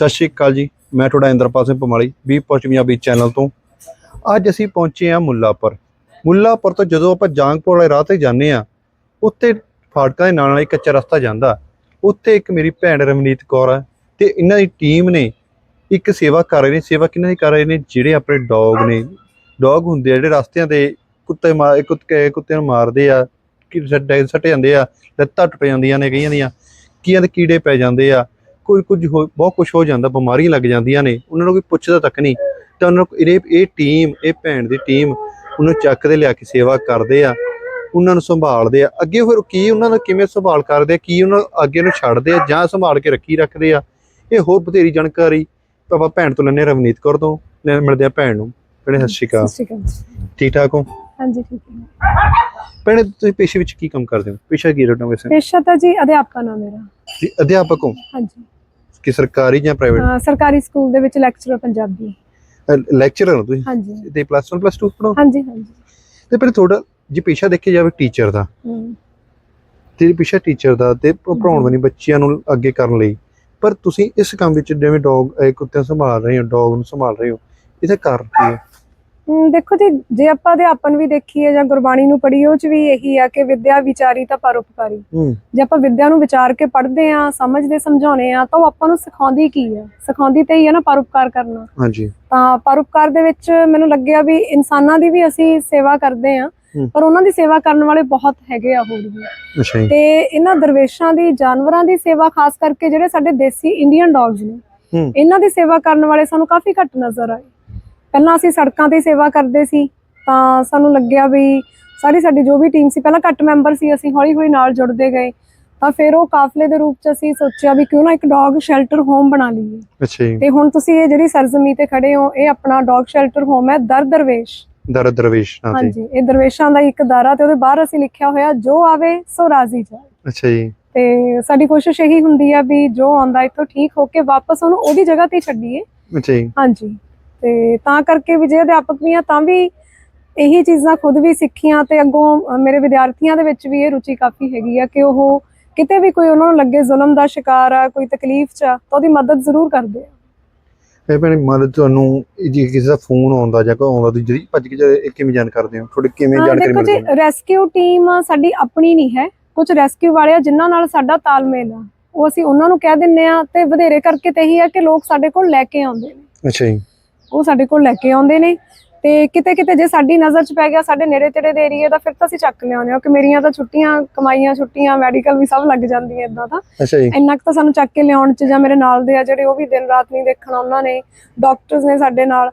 ਸਤਿ ਸ਼੍ਰੀ ਅਕਾਲ ਜੀ। ਮੈਂ ਤੁਹਾਡਾ ਇੰਦਰਪਾਲ ਸਿੰਘ ਪਮਾਲੀ 20 ਪਹੁੰਚ ਪੰਜਾਬੀ ਚੈਨਲ ਤੋਂ। ਅੱਜ ਅਸੀਂ ਪਹੁੰਚੇ ਹਾਂ ਮੁੱਲਾਪੁਰ। ਮੁੱਲਾਪੁਰ ਤੋਂ ਜਦੋਂ ਆਪਾਂ ਜਾਂਗਪੁਰ ਵਾਲੇ ਰਾਹ ਤੇ ਜਾਂਦੇ ਆ ਉੱਤੇ ਫਾਟਕਾਂ ਦੇ ਨਾਲ ਨਾਲ ਇੱਕ ਕੱਚਾ ਰਸਤਾ ਜਾਂਦਾ। ਉੱਥੇ ਇੱਕ ਮੇਰੀ ਭੈਣ ਰਮਨੀਤ ਕੌਰ ਹੈ ਤੇ ਇਹਨਾਂ ਦੀ ਟੀਮ ਨੇ ਇੱਕ ਸੇਵਾ ਕਰ ਰਹੇ ਨੇ। ਸੇਵਾ ਕਿਹਨਾਂ ਦੀ ਕਰ ਰਹੇ ਨੇ? ਜਿਹੜੇ ਆਪਣੇ ਡੌਗ ਨੇ। ਡੌਗ ਹੁੰਦੇ ਆ ਜਿਹੜੇ ਰਸਤਿਆਂ ਤੇ ਕੁੱਤੇ ਮਾਰ ਕੁੱਤੇ ਕੁੱਤਿਆਂ ਨੂੰ ਮਾਰਦੇ ਆ, ਕਿ ਸੱਟੇ, ਸੱਟ ਜਾਂਦੇ ਆ, ਲੱਤਾਂ ਟੁੱਟ ਜਾਂਦੀਆਂ ਨੇ ਕਈਆਂ ਦੀਆਂ। ਕੀਆਂ ਦੇ ਕੀੜੇ ਪੈ ਜਾਂਦੇ ਆ। ਕੋਈ ਕੁਝ ਬਹੁਤ ਕੁਝ ਹੋ ਜਾਂਦਾ ਬਿਮਾਰੀਆਂ ਲੱਗ ਜਾਂਦੀਆਂ ਨੇ ਉਹਨਾਂ ਨੂੰ ਕੋਈ ਪੁੱਛਦਾ ਤੱਕ ਨਹੀਂ। ਤਾਂ ਉਹਨਾਂ ਨੂੰ ਇਹ ਇਹ ਟੀਮ ਇਹ ਭੈਣ ਦੀ ਟੀਮ ਉਹਨੂੰ ਚੱਕ ਦੇ ਲਿਆ ਕੇ ਸੇਵਾ ਕਰਦੇ ਆ ਉਹਨਾਂ ਨੂੰ ਸੰਭਾਲਦੇ ਆ। ਅੱਗੇ ਫਿਰ ਕੀ ਉਹਨਾਂ ਦਾ ਕਿਵੇਂ ਸੰਭਾਲ ਕਰਦੇ ਆ ਕੀ ਉਹਨਾਂ ਨੂੰ ਅੱਗੇ ਨੂੰ ਛੱਡਦੇ ਆ ਜਾਂ ਸੰਭਾਲ ਕੇ ਰੱਖੀ ਰੱਖਦੇ ਆ? ਇਹ ਹੋਰ ਬਥੇਰੀ ਜਾਣਕਾਰੀ ਆਪਾਂ ਭੈਣ ਤੋਂ ਲੈਣੇ ਰਵਨੀਤ ਕੌਰ ਤੋਂ ਲੈ ਮਿਲਦੇ ਆ ਭੈਣ ਨੂੰ। ਭੈਣੇ ਸਤਿ ਸ਼੍ਰੀ ਅਕਾਲ। ਸਤਿ ਸ਼੍ਰੀ ਅਕਾਲ ਜੀ। ਠੀਕ ਠਾਕ ਹੋ? ਹਾਂਜੀ ਠੀਕ ਹੈ। ਭੈਣੇ ਤੁਸੀਂ ਪੇਸ਼ੇ ਵਿੱਚ ਕੀ ਕੰਮ ਕਰਦੇ ਹੋ? ਪੇਸ਼ਾ ਕੀ ਤੁਹਾਡਾ ਵੈਸੇ? ਪੇਸ਼ਾ ਤਾਂ ਜੀ ਅਧਿਆਪਨ ਆ ਮੇਰਾ। ਤੁਸੀਂ ਅਧਿਆਪਕ ਹੋ? ਹਾਂਜੀ। ਕਿ ਸਰਕਾਰੀ ਜਾਂ ਪ੍ਰਾਈਵੇਟ ਅਹ ਸਰਕਾਰੀ ਸਕੂਲ ਦੇ ਵਿੱਚ ਲੈਕਚਰਰ ਪੰਜਾਬੀ। ਲੈਕਚਰਰ ਹੋ ਤੁਸੀਂ? ਹਾਂਜੀ। ਤੇ ਪਲੱਸ 1 ਪਲੱਸ 2 ਪੜ੍ਹਾਓ ਹਾਂਜੀ ਹਾਂਜੀ। ਤੇ ਫਿਰ ਤੁਹਾਡਾ ਜੇ ਪੇਸ਼ਾ ਦੇਖਿਆ ਜਾਵੇ ਟੀਚਰ ਦਾ ਤੇ ਪੇਸ਼ਾ ਟੀਚਰ ਦਾ ਤੇ ਪ- ਪੜ੍ਹਾਉਣ ਵਾਲੀ ਬੱਚਿਆਂ ਨੂੰ ਅੱਗੇ ਕਰਨ ਲਈ ਪਰ ਤੁਸੀਂ ਇਸ ਕੰਮ ਵਿੱਚ ਜਿਵੇਂ ਡੌਗ ਕੁੱਤਿਆਂ ਸੰਭਾਲ ਰਹੇ ਹੋ ਡੌਗ ਨੂੰ ਸੰਭਾਲ ਰਹੇ ਹੋ ਇਹਦਾ ਕਾਰਨ ਕੀ ਹੈ? ਦੇਖੋ ਜੀ ਜੇ ਆਪਾਂ ਅਧਿਆਪਨ ਵੀ ਦੇਖੀਏ ਜਾਂ ਗੁਰਬਾਣੀ ਨੂੰ ਪੜ੍ਹੀਏ ਉਹ ਚ ਵੀ ਇਹੀ ਆ ਕਿ ਵਿਦਿਆ ਵਿਚਾਰੀ ਤਾਂ ਪਰਉਪਕਾਰੀ ਜੇ ਆਪਾਂ ਵਿਦਿਆ ਨੂੰ ਵਿਚਾਰ ਕੇ ਪੜ੍ਹਦੇ ਆ ਸਮਝਦੇ ਸਮਝਾਉਨੇ ਆ ਤਾਂ ਉਹ ਆਪਾਂ ਨੂੰ ਸਿਖਾਉਂਦੀ ਕੀ ਆ? ਸਿਖਾਉਂਦੀ ਤੇ ਹੀ ਆ ਨਾ ਪਰਉਪਕਾਰ ਕਰਨਾ। ਹਾਂਜੀ। ਤਾਂ ਪਰਉਪਕਾਰ ਦੇ ਵਿੱਚ ਮੈਨੂੰ ਲੱਗਿਆ ਵੀ ਇਨਸਾਨਾਂ ਦੀ ਵੀ ਅਸੀਂ ਸੇਵਾ ਕਰਦੇ ਆ। ਪਰ ਉਹਨਾਂ ਦੀ ਸੇਵਾ ਕਰਨ ਵਾਲੇ ਬਹੁਤ ਹੈਗੇ ਆ ਹੋਰ ਵੀ। ਤੇ ਇਹਨਾਂ ਦਰਵੇਸ਼ਾਂ ਦੀ ਜਾਨਵਰਾਂ ਦੀ ਸੇਵਾ ਖਾਸ ਕਰਕੇ ਜਿਹੜੇ ਸਾਡੇ ਦੇਸੀ ਇੰਡੀਅਨ ਡੌਗਸ ਨੇ ਇਹਨਾਂ ਦੀ ਸੇਵਾ ਕਰਨ ਵਾਲੇ ਸਾਨੂੰ ਕਾਫੀ ਘੱਟ ਨਜ਼ਰ ਆਏ। ਪਹਿਲਾਂ ਅਸੀਂ ਸੜਕਾਂ ਤੇ ਸੇਵਾ ਕਰਦੇ ਸੀ ਤਾਂ ਸਾਨੂੰ ਲੱਗਿਆ ਵੀ ਸਾਰੀ ਸਾਡੀ ਜੋ ਵੀ ਟੀਮ ਸੀ ਪਹਿਲਾਂ ਘੱਟ ਮੈਂਬਰ ਸੀ ਅਸੀਂ ਹੌਲੀ ਹੌਲੀ ਨਾਲ ਜੁੜਦੇ ਗਏ। ਤਾਂ ਫਿਰ ਉਹ ਕਾਫਲੇ ਦੇ ਰੂਪ ਚ ਅਸੀਂ ਸੋਚਿਆ ਵੀ ਕਿਉਂ ਨਾ ਇੱਕ ਡੌਗ ਸ਼ੈਲਟਰ ਹੋਮ ਬਣਾ ਲਈਏ। ਅੱਛਾ ਜੀ। ਤੇ ਹੁਣ ਤੁਸੀਂ ਇਹ ਜਿਹੜੀ ਸਰਜ਼ਮੀ ਤੇ ਖੜੇ ਹੋ ਇਹ ਆਪਣਾ ਡੌਗ ਸ਼ੈਲਟਰ ਹੋਮ ਹੈ ਦਰ ਦਰਵੇਸ਼। ਦਰ ਦਰਵੇਸ਼ ਹਾਂਜੀ ਇਹ ਦਰਵੇਸ਼ਾਂ ਦਾ ਇੱਕ ਦਾਰਾ ਤੇ ਉਹਦੇ ਬਾਹਰ ਅਸੀਂ ਲਿਖਿਆ ਹੋਇਆ ਜੋ ਆਵੇ ਸੋ ਰਾਜ਼ੀ ਜਾਏ। ਅੱਛਾ ਜੀ। ਤੇ ਸਾਡੀ ਕੋਸ਼ਿਸ਼ ਇਹੀ ਹੁੰਦੀ ਆ ਵੀ ਜੋ ਆਉਂਦਾ ਇੱਥੋਂ ਠੀਕ ਹੋ ਕੇ ਵਾਪਸ ਉਹਨੂੰ ਉਹਦੀ ਜਗ੍ਹਾ ਤੇ ਛੱਡੀਏ। ਅੱਛਾ ਜੀ। ਹਾਂਜੀ। ਤੇ ਤਾਂ ਕਰਕੇ ਵੀ ਜੇ ਅਧਿਆਪਕ ਵੀ ਆ ਤਾਂ ਵੀ ਇਹੀ ਚੀਜ਼ਾਂ ਖੁਦ ਵੀ ਸਿੱਖੀਆਂ ਤੇ ਅੱਗੋਂ ਮੇਰੇ ਵਿਦਿਆਰਥੀਆਂ ਦੇ ਵਿੱਚ ਵੀ ਇਹ ਰੁਚੀ ਕਾਫੀ ਹੈਗੀ ਆ ਕਿ ਉਹ ਕਿਤੇ ਵੀ ਕੋਈ ਉਹਨਾਂ ਨੂੰ ਲੱਗੇ ਜ਼ੁਲਮ ਦਾ ਸ਼ਿਕਾਰ ਆ ਕੋਈ ਤਕਲੀਫ ਚ ਆ ਤਾਂ ਉਹਦੀ ਮਦਦ ਜ਼ਰੂਰ ਕਰਦੇ ਆ। ਇਹ ਭੈਣੇ ਲਓ ਤੁਹਾਨੂੰ ਜੇ ਕਿਸੇ ਦਾ ਫੋਨ ਆਉਂਦਾ ਜਾਂ ਕੋਈ ਆਉਂਦਾ ਤੁਸੀਂ ਜਿਹੜੀ ਭੱਜ ਕੇ ਜੇ ਇਹ ਕਿਵੇਂ ਜਾਣ ਕਰਦੇ ਹੋ? ਤੁਹਾਡੇ ਕਿਵੇਂ ਹਾਂ, ਜਾਣਕਾਰੀ ਦੇਖੋ ਜੀ ਮਿਲਦੀ ਹੈ? ਰੈਸਕਿਊ ਟੀਮ ਸਾਡੀ ਆਪਣੀ ਨਹੀਂ ਹੈ। ਕੁਝ ਰੈਸਕਿਊ ਵਾਲੇ ਆ ਜਿਨ੍ਹਾਂ ਨਾਲ ਸਾਡਾ ਤਾਲਮੇਲ ਆ ਉਹ ਅਸੀਂ ਉਹਨਾਂ ਨੂੰ ਕਹਿ ਦਿੰਨੇ ਆ ਤੇ ਵਧੇਰੇ ਕਰਕੇ ਤੇ ਆ ਕਿ ਲੋਕ ਸਾਡੇ ਕੋਲ ਲੈ ਕੇ ਆਉਂਦੇ ਨੇ। ਅੱਛਾ ਜੀ। ਉਹ ਸਾਡੇ ਕੋਲ ਲੈ ਕੇ ਆਉਂਦੇ ਨੇ ਤੇ ਕਿਤੇ ਕਿਤੇ ਜੇ ਸਾਡੀ ਨਜ਼ਰ 'ਚ ਪੈ ਗਿਆ ਸਾਡੇ ਨੇੜੇ ਤੇੜੇ ਦੇ ਏਰੀਏ ਦਾ ਫਿਰ ਤਾਂ ਅਸੀਂ ਚੱਕ ਲਿਆਉਂਦੇ ਹਾਂ ਕਿ ਮੇਰੀਆਂ ਤਾਂ ਛੁੱਟੀਆਂ ਕਮਾਈਆਂ ਛੁੱਟੀਆਂ ਮੈਡੀਕਲ ਵੀ ਸਭ ਲੱਗ ਜਾਂਦੀਆਂ ਇਦਾਂ ਤਾਂ। ਅੱਛਾ ਜੀ। ਇੰਨਾ ਕੁ ਤਾਂ ਸਾਨੂੰ ਚੱਕ ਕੇ ਲਿਆਉਣ 'ਚ ਜਾਂ ਮੇਰੇ ਨਾਲ ਦੇ ਆ ਜਿਹੜੇ ਉਹ ਵੀ ਦਿਨ ਰਾਤ ਨਹੀਂ ਦੇਖਣਾ ਉਹਨਾਂ ਨੇ ਡਾਕਟਰਸ ਨੇ ਸਾਡੇ ਨਾਲ